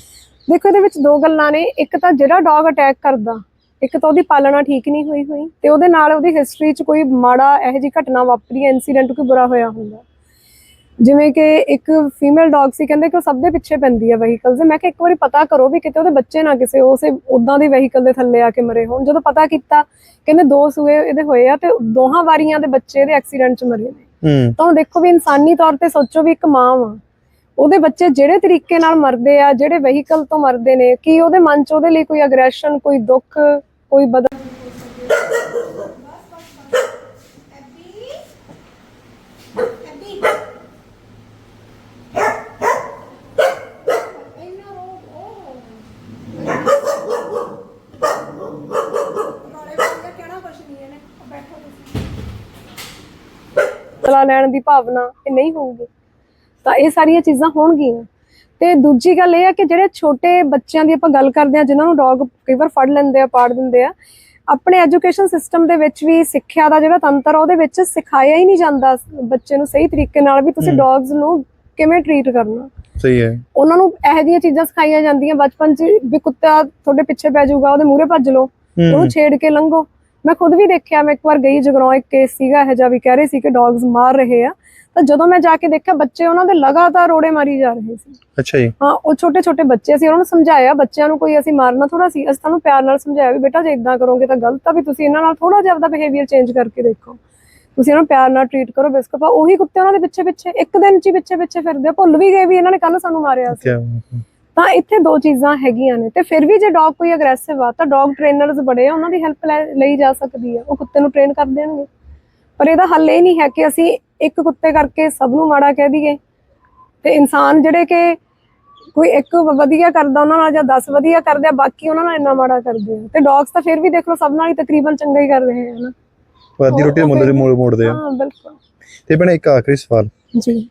ਦੇਖੋ ਇਹਦੇ ਵਿੱਚ ਦੋ ਗੱਲਾਂ ਨੇ। ਇੱਕ ਤਾਂ ਜਿਹੜਾ ਡੌਗ ਅਟੈਕ ਕਰਦਾ ਇੱਕ ਤਾਂ ਉਹਦੀ ਪਾਲਣਾ ਠੀਕ ਨਹੀਂ ਹੋਈ ਹੋਈ ਤੇ ਉਹਦੇ ਨਾਲ ਉਹਦੀ ਹਿਸਟਰੀ 'ਚ ਕੋਈ ਮਾੜਾ ਇਹੋ ਜਿਹੀ ਘਟਨਾ ਵਾਪਰੀ ਹੈ ਇਨਸੀਡੈਂਟ ਕੋਈ ਬੁਰਾ ਹੋਇਆ ਹੁੰਦਾ। ਜਿਵੇਂ ਕਿ ਇੱਕ ਫੀਮੇਲ ਡੌਗ ਸੀ ਕਹਿੰਦੇ ਕਿ ਉਹ ਸਭ ਦੇ ਪਿੱਛੇ ਪੈਂਦੀ ਹੈ ਵਹੀਕਲਸ ਮੈਂ ਕਿਹਾ ਇੱਕ ਵਾਰੀ ਪਤਾ ਕਰੋ ਵੀ ਕਿਤੇ ਉਹਦੇ ਬੱਚੇ ਨਾ ਕਿਸੇ ਉਸੇ ਉਦਾਂ ਦੀ ਵਹੀਕਲ ਦੇ ਥੱਲੇ ਆ ਕੇ ਮਰੇ ਹੋਣ। ਜਦੋਂ ਪਤਾ ਕੀਤਾ ਕਹਿੰਦੇ ਦੋ ਸੂਏ ਇਹਦੇ ਹੋਏ ਆ ਤੇ ਦੋਹਾਂ ਵਾਰੀਆਂ ਦੇ ਬੱਚੇ ਇਹਦੇ ਐਕਸੀਡੈਂਟ 'ਚ ਮਰੇ ਨੇ। ਤਾਂ ਹੁਣ ਦੇਖੋ ਵੀ ਇਨਸਾਨੀ ਤੌਰ ਤੇ ਸੋਚੋ ਵੀ ਇੱਕ ਮਾਂ ਵਾ। ਉਹਦੇ ਬੱਚੇ ਜਿਹੜੇ ਤਰੀਕੇ ਨਾਲ ਮਰਦੇ ਆ, ਜਿਹੜੇ ਵਹੀਕਲ ਤੋਂ ਮਰਦੇ ਨੇ, ਕੀ ਉਹਦੇ ਮਨ 'ਚ ਉਹਦੇ ਲਈ ਕੋਈ ਅਗਰੈਸ਼ਨ ਕੋਈ ਦੁੱਖ, ਕੋਈ ਲੈਣ ਦੀ ਭਾਵਨਾ ਇਹ ਨਹੀਂ ਹੋਊਗੀ। ਤਾਂ ਇਹ ਸਾਰੀਆਂ ਚੀਜ਼ਾਂ ਹੋਣਗੀਆਂ। ਤੇ ਦੂਜੀ ਗੱਲ ਇਹ ਆ ਕਿ ਜਿਹੜੇ ਛੋਟੇ ਬੱਚਿਆਂ ਦੀ ਆਪਾਂ ਗੱਲ ਕਰਦੇ ਆ ਜਿਨ੍ਹਾਂ ਨੂੰ ਡੌਗ ਕਈ ਵਾਰ ਫੜ ਲੈਂਦੇ ਆ ਪਾੜ ਦਿੰਦੇ ਆ ਆਪਣੇ ਐਜੂਕੇਸ਼ਨ ਸਿਸਟਮ ਦੇ ਵਿੱਚ ਵੀ ਸਿੱਖਿਆ ਦਾ ਜਿਹੜਾ ਤੰਤਰ ਆ ਉਹਦੇ ਵਿੱਚ ਸਿਖਾਇਆ ਹੀ ਨਹੀਂ ਜਾਂਦਾ ਬੱਚੇ ਨੂੰ ਸਹੀ ਤਰੀਕੇ ਨਾਲ ਵੀ ਤੁਸੀਂ। ਡੌਗਸ ਨੂੰ ਕਿਵੇਂ ਟਰੀਟ ਕਰਨਾ। ਸਹੀ ਹੈ। ਉਹਨਾਂ ਨੂੰ ਇਹੋ ਜਿਹੀਆਂ ਚੀਜ਼ਾਂ ਸਿਖਾਈਆਂ ਜਾਂਦੀਆਂ ਬਚਪਨ 'ਚ ਵੀ ਕੁੱਤਾ ਤੁਹਾਡੇ ਪਿੱਛੇ ਪੈ ਜਾਊਗਾ ਉਹਦੇ ਮੂਹਰੇ ਭੱਜ ਲਓ ਉਹਨੂੰ ਛੇੜ ਕੇ ਲੰਘੋ। ਮੈਂ ਖੁਦ ਵੀ ਦੇਖਿਆ ਮੈਂ ਇੱਕ ਵਾਰ ਗਈ ਜਗਰਾਉਂ ਇੱਕ ਕੇਸ ਸੀਗਾ ਇਹ ਜਿਹਾ ਵੀ ਕਹਿ ਰਹੇ ਸੀ ਕਿ ਡੌਗਸ ਮਾਰ ਰਹੇ ਆ। ਤਾਂ ਜਦੋਂ ਮੈਂ ਜਾ ਕੇ ਦੇਖਿਆ ਬੱਚੇ ਉਹਨਾਂ ਦੇ ਲਗਾਤਾਰ ਰੋੜੇ ਮਾਰੀ ਜਾ ਰਹੇ ਸੀ। ਅੱਛਾ ਜੀ। ਹਾਂ ਉਹ ਛੋਟੇ ਛੋਟੇ ਬੱਚੇ ਸੀ ਉਹਨਾਂ ਨੂੰ ਸਮਝਾਇਆ ਬੱਚਿਆਂ ਨੂੰ ਕੋਈ ਅਸੀਂ ਮਾਰਨਾ ਥੋੜਾ ਸੀ ਅਸੀਂ ਤੁਹਾਨੂੰ ਪਿਆਰ ਨਾਲ ਸਮਝਾਇਆ ਵੀ ਬੇਟਾ ਜੇ ਇਦਾਂ ਕਰੋਗੇ ਤਾਂ ਗਲਤ ਆ ਵੀ ਤੁਸੀਂ ਇਹਨਾਂ ਨਾਲ ਥੋੜਾ ਜਿਹਾ ਆਪਦਾ ਬਿਹੇਵੀਅਰ ਚੇਂਜ ਕਰਕੇ ਦੇਖੋ। ਤੁਸੀਂ ਇਹਨਾਂ ਨੂੰ ਪਿਆਰ ਨਾਲ ਟਰੀਟ ਕਰੋ ਬਿਸਕੁਟ ਪਾ ਉਹੀ ਕੁੱਤੇ ਉਹਨਾਂ ਦੇ ਪਿੱਛੇ ਪਿੱਛੇ ਇੱਕ ਦਿਨ ਚ ਹੀ ਪਿੱਛੇ ਪਿੱਛੇ ਫਿਰਦੇ ਭੁੱਲ ਵੀ ਗਏ ਵੀ ਇਹਨਾਂ ਨੇ ਕੱਲ ਸਾਨੂੰ ਮਾਰਿਆ ਸੀ। ਤਾਂ ਇੱਥੇ ਦੋ ਚੀਜ਼ਾਂ ਹੈਗੀਆਂ ਨੇ ਤੇ ਫਿਰ ਵੀ ਜੇ ਡੌਗ ਕੋਈ ਅਗਰੈਸਿਵ ਆ ਤਾਂ ਡੌਗ ਟ੍ਰੇਨਰਸ ਬੜੇ ਆ ਉਹਨਾਂ ਦੀ ਹੈਲਪ ਲਈ ਜਾ ਸਕਦੀ ਆ। ਉਹ ਕੁੱਤੇ ਨੂੰ ਟ੍ਰੇਨ ਕਰ ਦੇਣਗੇ। ਪਰ ਇਹਦਾ ਹੱਲ ਇਹ ਨਹੀਂ ਹੈ ਕਿ ਅਸੀਂ ਇੱਕ ਕੁੱਤੇ ਕਰਕੇ ਸਭ ਨੂੰ ਮਾੜਾ ਕਹਿ ਦਈਏ। ਤੇ ਇਨਸਾਨ ਜਿਹੜੇ ਕਿ ਕੋਈ ਇੱਕ ਵਧੀਆ ਕਰਦਾ ਉਹਨਾਂ ਨਾਲ ਜਾਂ 10 ਵਧੀਆ ਕਰਦੇ ਆ ਬਾਕੀ ਉਹਨਾਂ ਨਾਲ ਇੰਨਾ ਮਾੜਾ ਕਰਦੇ ਆ। ਤੇ ਡੌਗਸ ਤਾਂ ਫਿਰ ਵੀ ਦੇਖ ਲਓ ਸਭ ਨਾਲ ਹੀ ਤਕਰੀਬਨ ਚੰਗਾ ਹੀ ਕਰ ਰਹੇ ਆ ਨਾ ਵਾਦੀ ਰੋਟੀ ਦੇ ਮੁੱਲ ਦੇ ਮੋੜ ਮੋੜਦੇ ਆ। ਹਾਂ ਬਿਲਕੁਲ। ਤੇ ਭੈਣੇ ਇੱਕ ਆਖਰੀ ਸਵਾਲ। ਜੀ।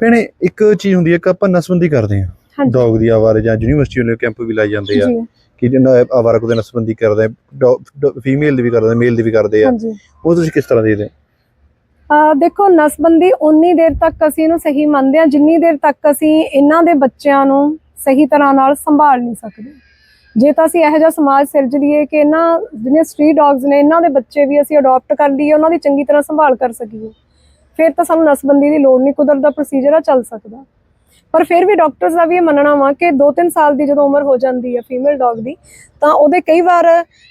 ਭੈਣੇ ਇੱਕ ਚੀਜ਼ ਹੁੰਦੀ ਹੈ ਕਿ ਆਪਾਂ ਨਸਬੰਦੀ ਕਰਦੇ ਆ। ਡੌਗ ਦੀ ਆਵਾਜ਼ ਜਾਂ ਯੂਨੀਵਰਸਿਟੀ ਵਾਲੇ ਕੈਂਪ ਵੀ ਲਾਏ ਜਾਂਦੇ ਆ। ਕਿ ਜਿਹਨਾਂ ਆਵਾਰਾ ਕੁੱਤੇ ਨਸਬੰਦੀ ਕਰਦੇ ਆ ਫੀਮੇਲ ਦੀ ਵੀ ਕਰਦੇ ਆ ਮੇਲ ਦੀ ਵੀ ਕਰਦੇ ਆ। ਉਹ ਤੁਸੀਂ ਕਿਸ ਤਰ੍ਹਾਂ ਦੇਖਦੇ ਦੇਖੋ ਨਸਬੰਦੀ ਉਨੀ ਦੇਰ ਤੱਕ ਅਸੀਂ ਇਹਨੂੰ ਸਹੀ ਮੰਨਦੇ ਹਾਂ ਜਿੰਨੀ ਦੇਰ ਤੱਕ ਅਸੀਂ ਇਹਨਾਂ ਦੇ ਬੱਚਿਆਂ ਨੂੰ ਸਹੀ ਤਰ੍ਹਾਂ ਨਾਲ ਸੰਭਾਲ ਨਹੀਂ ਸਕਦੇ। ਜੇ ਤਾਂ ਅਸੀਂ ਇਹੋ ਜਿਹਾ ਸਮਾਜ ਸਿਰਜ ਲਈਏ ਕਿ ਇਹਨਾਂ ਜਿਹੜੀਆਂ ਸਟਰੀਟ ਡੌਗਸ ਨੇ ਇਹਨਾਂ ਦੇ ਬੱਚੇ ਵੀ ਅਸੀਂ ਅਡਾਪਟ ਕਰ ਲਈਏ ਉਹਨਾਂ ਦੀ ਚੰਗੀ ਤਰ੍ਹਾਂ ਸੰਭਾਲ ਕਰ ਸਕੀਏ। ਫਿਰ ਤਾਂ ਸਾਨੂੰ ਨਸਬੰਦੀ ਦੀ ਲੋੜ ਨਹੀਂ ਕੁਦਰਤ ਦਾ ਪ੍ਰੋਸੀਜਰ ਆ ਚੱਲ ਸਕਦਾ। ਪਰ ਫਿਰ ਵੀ ਡਾਕਟਰਸ ਦਾ ਵੀ ਇਹ ਮੰਨਣਾ ਵਾ ਕਿ 2-3 ਸਾਲ ਦੀ ਜਦੋਂ ਉਮਰ ਹੋ ਜਾਂਦੀ ਹੈ ਫੀਮੇਲ ਡੌਗ ਦੀ ਤਾਂ ਉਹਦੇ ਕਈ ਵਾਰ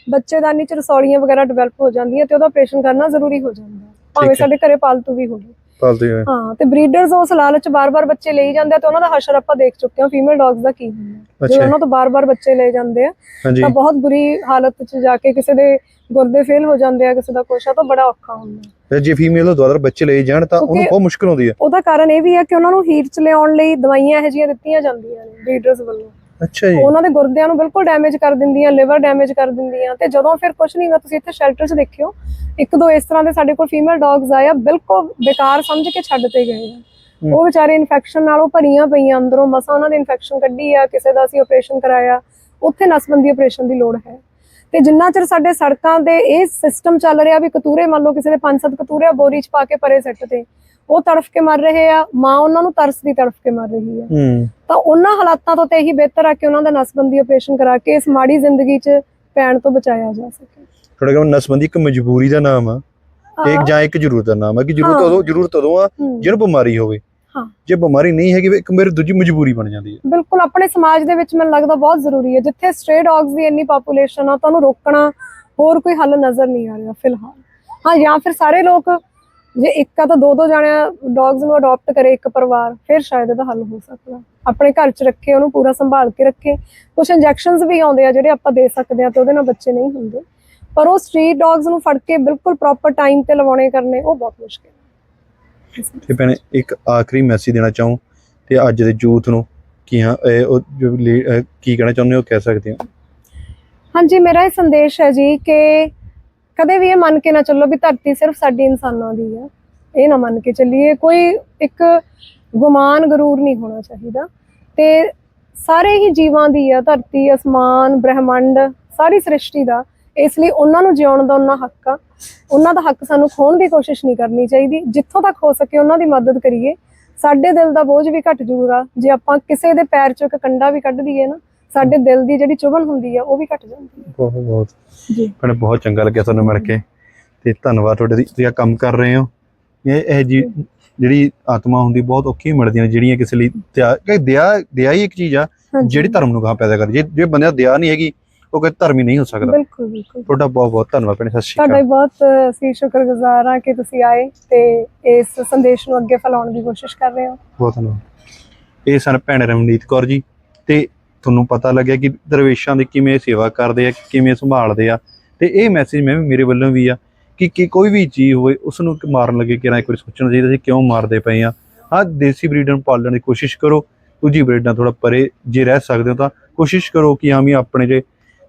ਬੱਚੇਦਾਨੀ ਚ ਰਸੌਲੀਆਂ ਵਗੈਰਾ ਡਿਵੈਲਪ ਹੋ ਜਾਂਦੀਆਂ ਤੇ ਉਹਦਾ ਆਪਰੇਸ਼ਨ ਕਰਨਾ ਜ਼ਰੂਰੀ ਹੋ ਜਾਂਦਾ। ਭਾਵੇਂ। ਸਾਡੇ ਘਰੇ ਪਾਲਤੂ ਵੀ ਹੋਵੇ ਪਾਲਦੇ ਹੋਏ ਹਾਂ ਤੇ ਬਰੀਡਰਸ ਉਸ ਲਾਲਚ ਬਾਰ-ਬਾਰ ਬੱਚੇ ਲਈ ਜਾਂਦੇ ਆ ਤੇ ਉਹਨਾਂ ਦਾ ਹਸ਼ਰ ਆਪਾਂ ਦੇਖ ਚੁੱਕੇ ਹਾਂ ਫੀਮੇਲ ਡੌਗਸ ਦਾ ਕੀ ਹੁੰਦਾ ਜੀ। ਉਹਨਾਂ ਤੋਂ ਬਾਰ-ਬਾਰ ਬੱਚੇ ਲਏ ਜਾਂਦੇ ਆ ਤਾਂ ਬਹੁਤ ਬੁਰੀ ਹਾਲਤ 'ਚ ਜਾ ਕੇ ਕਿਸੇ ਦੇ ਗੁਰਦੇ ਫੇਲ ਹੋ ਜਾਂਦੇ ਆ ਕਿਸੇ ਦਾ ਕੁਛ ਆ ਤਾਂ ਬੜਾ ਔਖਾ ਹੁੰਦਾ। ਤੇ ਜੇ ਫੀਮੇਲ ਦੁਆਰਾ ਬੱਚੇ ਲਈ ਜਾਣ ਤਾਂ ਉਹਨੂੰ ਬਹੁਤ ਮੁਸ਼ਕਲ ਆਉਂਦੀ ਹੈ। ਉਹਦਾ ਕਾਰਨ ਇਹ ਵੀ ਹੈ ਕਿ ਉਹਨਾਂ ਨੂੰ ਹੀਟ 'ਚ ਲਿਆਉਣ ਲਈ ਦਵਾਈਆਂ ਇਹੋ ਜਿਹੀਆਂ ਦਿੱਤੀਆਂ ਜਾਂਦੀਆਂ ਨੇ ਬਰੀਡਰਸ ਵੱਲੋਂ। ਅੱਛਾ ਜੀ। ਉਹਨਾਂ ਦੇ ਗੁਰਦਿਆਂ ਨੂੰ ਬਿਲਕੁਲ ਡੈਮੇਜ ਕਰ ਦਿੰਦੀਆਂ ਲਿਵਰ ਡੈਮੇਜ ਕਰ ਦਿੰਦੀਆਂ ਤੇ ਜਦੋਂ ਫਿਰ ਕੁਝ ਨਹੀਂ ਗਾ ਤੁਸੀਂ ਇੱਥੇ ਸ਼ੈਲਟਰ 'ਚ ਦੇਖਿਓ ਇੱਕ ਦੋ ਇਸ ਤਰ੍ਹਾਂ ਦੇ ਸਾਡੇ ਕੋਲ ਫੀਮੇਲ ਡੌਗਸ ਆਏ ਆ ਬਿਲਕੁਲ ਬੇਕਾਰ ਸਮਝ ਕੇ ਛੱਡ ਤੇ ਗਏ ਆ। ਉਹ ਵਿਚਾਰੇ ਇਨਫੈਕਸ਼ਨ ਨਾਲੋਂ ਭਰੀਆਂ ਪਈਆਂ ਅੰਦਰੋਂ ਮਸਾਂ ਉਹਨਾਂ ਦੀ ਇਨਫੈਕਸ਼ਨ ਕੱਢੀ ਆ ਕਿਸੇ ਦਾ ਅਸੀਂ ਆਪਰੇਸ਼ਨ ਕਰਾਇਆ ਉੱਥੇ ਨਸਬੰਦੀ ਆਪਰੇਸ਼ਨ ਦੀ ਲੋੜ ਹੈ। ਤੇ ਜਿੰਨਾ ਚਿਰ ਸਾਡੇ ਸੜਕਾਂ ਦੇ ਇਹ ਸਿਸਟਮ ਚੱਲ ਰਿਹਾ ਵੀ ਕਤੂਰੇ ਮੰਨ ਲਓ ਕਿਸੇ ਦੇ ਪੰਜ ਸੱਤ ਕਤੂਰੇ ਆ ਬੋਰੀ 'ਚ ਪਾ ਕੇ ਪਰੇ ਸਿੱਟ ਤੇ ਉਹ ਤੜਫ ਕੇ ਮਰ ਰਹੇ ਆ ਮਾਂ ਉਹਨਾਂ ਨੂੰ ਤਰਸਦੀ ਤੜਫ ਕੇ ਮਰ ਰਹੀ ਆ। ਹੂੰ। ਤਾਂ ਉਹਨਾਂ ਹਾਲਾਤਾਂ ਤੋਂ ਤੇ ਇਹੀ ਬਿਹਤਰ ਆ ਕਿ ਉਹਨਾਂ ਦਾ ਨਸਬੰਦੀ ਆਪਰੇਸ਼ਨ ਕਰਾ ਕੇ ਇਸ ਮਾੜੀ ਜ਼ਿੰਦਗੀ 'ਚ ਪੈਣ ਤੋਂ ਬਚਾਇਆ ਜਾ ਸਕੇ। ਥੋੜਾ ਜਿਹਾ ਨਸਬੰਦੀ ਇੱਕ ਮਜਬੂਰੀ ਦਾ ਨਾਮ ਆ। ਇੱਕ ਜਾਂ ਇੱਕ ਜ਼ਰੂਰਤ ਦਾ ਨਾਮ ਆ ਕਿ ਜ਼ਰੂਰਤ। ਉਦੋਂ ਜ਼ਰੂਰਤ ਉਦੋਂ ਆ ਜਿਹਨੂੰ ਬਿਮਾਰੀ ਹੋਵੇ। ਹਾਂ। ਜੇ ਬਿਮਾਰੀ ਨਹੀਂ ਹੈਗੀ ਵੀ ਇੱਕ ਮੇਰੀ ਦੂਜੀ ਮਜਬੂਰੀ ਬਣ ਜਾਂਦੀ ਹੈ ਬਿਲਕੁਲ ਆਪਣੇ ਸਮਾਜ ਦੇ ਵਿੱਚ ਮੈਨੂੰ ਲੱਗਦਾ ਬਹੁਤ ਜ਼ਰੂਰੀ ਹੈ ਜਿੱਥੇ ਸਟ੍ਰੇ ਡੌਗਸ ਦੀ ਇੰਨੀ ਪੋਪੂਲੇਸ਼ਨ ਆ ਤਾਂ ਉਹਨੂੰ ਰੋਕਣਾ ਹੋਰ ਕੋਈ ਹੱਲ ਨਜ਼ਰ ਨਹੀਂ ਆ ਰਿਹਾ ਫਿਲਹਾਲ। ਹਾਂ ਜਾਂ ਫਿਰ ਸਾਰੇ ਲੋਕ ਜੇ ਇੱਕ ਆ ਤਾਂ ਦੋ ਦੋ ਜਾਣਿਆਂ ਡੌਗਸ ਨੂੰ ਅਡਾਪਟ ਕਰੇ ਇੱਕ ਪਰਿਵਾਰ ਫਿਰ ਸ਼ਾਇਦ ਇਹਦਾ ਹੱਲ ਹੋ ਸਕਦਾ। ਆਪਣੇ ਘਰ 'ਚ ਰੱਖੇ ਉਹਨੂੰ ਪੂਰਾ ਸੰਭਾਲ ਕੇ ਰੱਖੇ। ਕੁਝ ਇੰਜੈਕਸ਼ਨਸ ਵੀ ਆਉਂਦੇ ਆ ਜਿਹੜੇ ਆਪਾਂ ਦੇ ਸਕਦੇ ਆ ਤੇ ਉਹਦੇ ਨਾਲ ਬੱਚੇ ਨਹੀਂ ਹੁੰਦੇ। ਪਰ ਉਹ ਸਟਰੀਟ ਡੌਗਸ ਨੂੰ ਫੜ ਕੇ ਬਿਲਕੁਲ ਪ੍ਰੋਪਰ ਟਾਈਮ ਤੇ ਲਵਾਉਣੇ ਕਰਨੇ ਉਹ ਬਹੁਤ ਮੁਸ਼ਕਿਲ ਹੈ ਤੇ ਭੈਣੇ ਇੱਕ ਆਖਰੀ ਮੈਸੇਜ ਦੇਣਾ ਚਾਹੂੰ ਤੇ ਅੱਜ ਦੇ ਯੂਥ ਨੂੰ ਕੀ ਹਾਂ ਇਹ ਉਹ ਜੋ ਲੇ- ਅਹ ਕੀ ਕਹਿਣਾ ਚਾਹੁੰਦੇ ਹੋ ਕਹਿ ਸਕਦੇ ਹੋ? ਹਾਂਜੀ ਮੇਰਾ ਇਹ ਸੰਦੇਸ਼ ਹੈ ਜੀ ਕਿ ਕਦੇ ਵੀ ਇਹ ਮੰਨ ਕੇ ਨਾ ਚੱਲੋ ਵੀ ਧਰਤੀ ਸਿਰਫ ਸਾਡੇ ਇਨਸਾਨਾਂ ਦੀ ਹੈ ਇਹ ਨਾ ਮੰਨ ਕੇ ਚੱਲੀਏ, ਕੋਈ ਇੱਕ ਗੁਮਾਨ ਗਰੂਰ ਨਹੀਂ ਹੋਣਾ ਚਾਹੀਦਾ। ਤੇ ਸਾਰੇ ਹੀ ਜੀਵਾਂ ਦੀ ਆ, ਧਰਤੀ, ਅਸਮਾਨ, ਬ੍ਰਹਿਮੰਡ, ਸਾਰੀ ਸ੍ਰਿਸ਼ਟੀ ਦਾ। ਇਸ ਲਈ ਉਹਨਾਂ ਨੂੰ ਜਿਉਣ ਦਾ ਉਹਨਾਂ ਹੱਕ ਆ। ਉਹਨਾਂ ਦਾ ਹੱਕ ਸਾਨੂੰ ਖੋਹਣ ਦੀ ਕੋਸ਼ਿਸ਼ ਨਹੀਂ ਕਰਨੀ ਚਾਹੀਦੀ। ਜਿੱਥੋਂ ਤੱਕ ਹੋ ਸਕੇ ਉਹਨਾਂ ਦੀ ਮਦਦ ਕਰੀਏ। ਸਾਡੇ ਦਿਲ ਦਾ ਬੋਝ ਵੀ ਘਟ ਜਾਊਗਾ ਜੇ ਆਪਾਂ ਕਿਸੇ ਦੇ ਪੈਰ ਚੋਂ ਇੱਕ ਕੰਡਾ ਵੀ ਕੱਢ ਦਈਏ ਨਾ ਸਾਡੇ ਦਿਲ ਦੀ ਜਿਹੜੀ ਚੁਭਨ ਹੁੰਦੀ ਆ ਉਹ ਵੀ ਘਟ ਜਾਂਦੀ ਹੈ ਬਹੁਤ ਬਹੁਤ। ਜੀ। ਭੈਣੇ ਬਹੁਤ ਚੰਗਾ ਲੱਗਿਆ ਤੁਹਾਨੂੰ ਮਿਲ ਕੇ। ਤੇ ਧੰਨਵਾਦ ਤੁਹਾਡੇ ਦੀ ਤੁਸੀਂ ਆਹ ਕੰਮ ਕਰ ਰਹੇ ਹੋ। ਇਹ ਇਹ ਜੀ ਜਿਹੜੀ ਆਤਮਾ ਹੁੰਦੀ ਬਹੁਤ ਔਖੀ ਮਿਲਦੀਆਂ ਨੇ ਜਿਹੜੀਆਂ ਕਿਸੇ ਲਈ ਕਿ ਦਿਆ ਦਿਆ ਹੀ ਇੱਕ ਚੀਜ਼ ਆ। ਜਿਹੜੀ ਧਰਮ ਨੂੰ ਗਾਂ ਪੈਦਾ ਕਰ ਜੇ ਜੇ ਬੰਦੇ ਦਾ ਦਿਆ ਨਹੀਂ ਹੈਗੀ ਉਹ ਕੋਈ ਧਰਮ ਹੀ ਨਹੀਂ ਹੋ ਸਕਦਾ। ਬਿਲਕੁਲ ਬਿਲਕੁਲ। ਤੁਹਾਡਾ ਬਹੁਤ ਬਹੁਤ ਧੰਨਵਾਦ ਭੈਣੇ ਸਤਿ ਸ਼੍ਰੀ ਤੁਹਾਡਾ ਅਕਾਲ। ਵੀ ਬਹੁਤ ਅਸੀਂ ਸ਼ੁਕਰਗੁਜ਼ਾਰ ਹਾਂ ਕਿ ਤੁਸੀਂ ਆਏ ਤੇ ਇਸ ਸੰਦੇਸ਼ ਨੂੰ ਅੱਗੇ ਫੈਲਾਉਣ ਦੀ ਕੋਸ਼ਿਸ਼ ਕਰ ਰਹੇ ਹੋ। ਬਹੁਤ ਧੰਨਵਾਦ। ਇਹ ਸਨ ਭੈਣ ਰਮਨੀਤ ਕੌਰ ਜੀ ਤੇ ਤੁਹਾਨੂੰ ਪਤਾ ਲੱਗਿਆ ਕਿ ਦਰਵੇਸ਼ਾਂ ਦੀ ਕਿਵੇਂ ਸੇਵਾ ਕਰਦੇ ਆ, ਕਿਵੇਂ ਸੰਭਾਲਦੇ ਆ। ਤੇ ਇਹ ਮੈਸੇਜ ਮੈਂ ਵੀ ਮੇਰੇ ਵੱਲੋਂ ਵੀ ਆ ਕਿ ਕਿ ਕੋਈ ਵੀ ਚੀਜ਼ ਹੋਵੇ ਉਸ ਨੂੰ ਮਾਰਨ ਲੱਗੇ ਕਿ ਨਾ ਇੱਕ ਵਾਰੀ ਸੋਚਣਾ ਚਾਹੀਦਾ ਸੀ ਕਿਉਂ ਮਾਰਦੇ ਪਏ ਆ। ਹਾਂ, ਦੇਸੀ ਬਰੀਡਾਂ ਨੂੰ ਪਾਲਣ ਦੀ ਕੋਸ਼ਿਸ਼ ਕਰੋ, ਦੂਜੀ ਬਰੀਡਾਂ ਥੋੜਾ ਪਰੇ ਜੇ ਰਹਿ ਸਕਦੇ ਹੋ ਤਾਂ ਕੋਸ਼ਿਸ਼ ਕਰੋ ਕਿ ਹਾਂ ਵੀ ਆਪਣੇ ਜੇ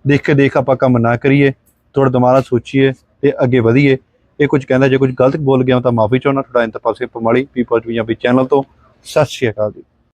ਦੇਖ ਕੇ ਦੇਖ ਆਪਾਂ ਕੰਮ ਨਾ ਕਰੀਏ ਥੋੜਾ ਦਿਮਾਗ ਸੋਚੀਏ ਤੇ ਅੱਗੇ ਵਧੀਏ। ਇਹ ਕੁਝ ਕਹਿੰਦਾ, ਜੇ ਕੁਝ ਗਲਤ ਬੋਲ ਗਿਆ ਤਾਂ ਮਾਫੀ ਚਾਹੁੰਦਾ। ਤੁਹਾਡਾ ਇੰਤਪਾਲ ਸਿੰਘ ਪਮਾਲੀ ਪੀਪਲ ਪੰਜਾਬੀ ਚੈਨਲ ਤੋਂ। ਸਤਿ ਸ਼੍ਰੀ ਅਕਾਲ ਜੀ।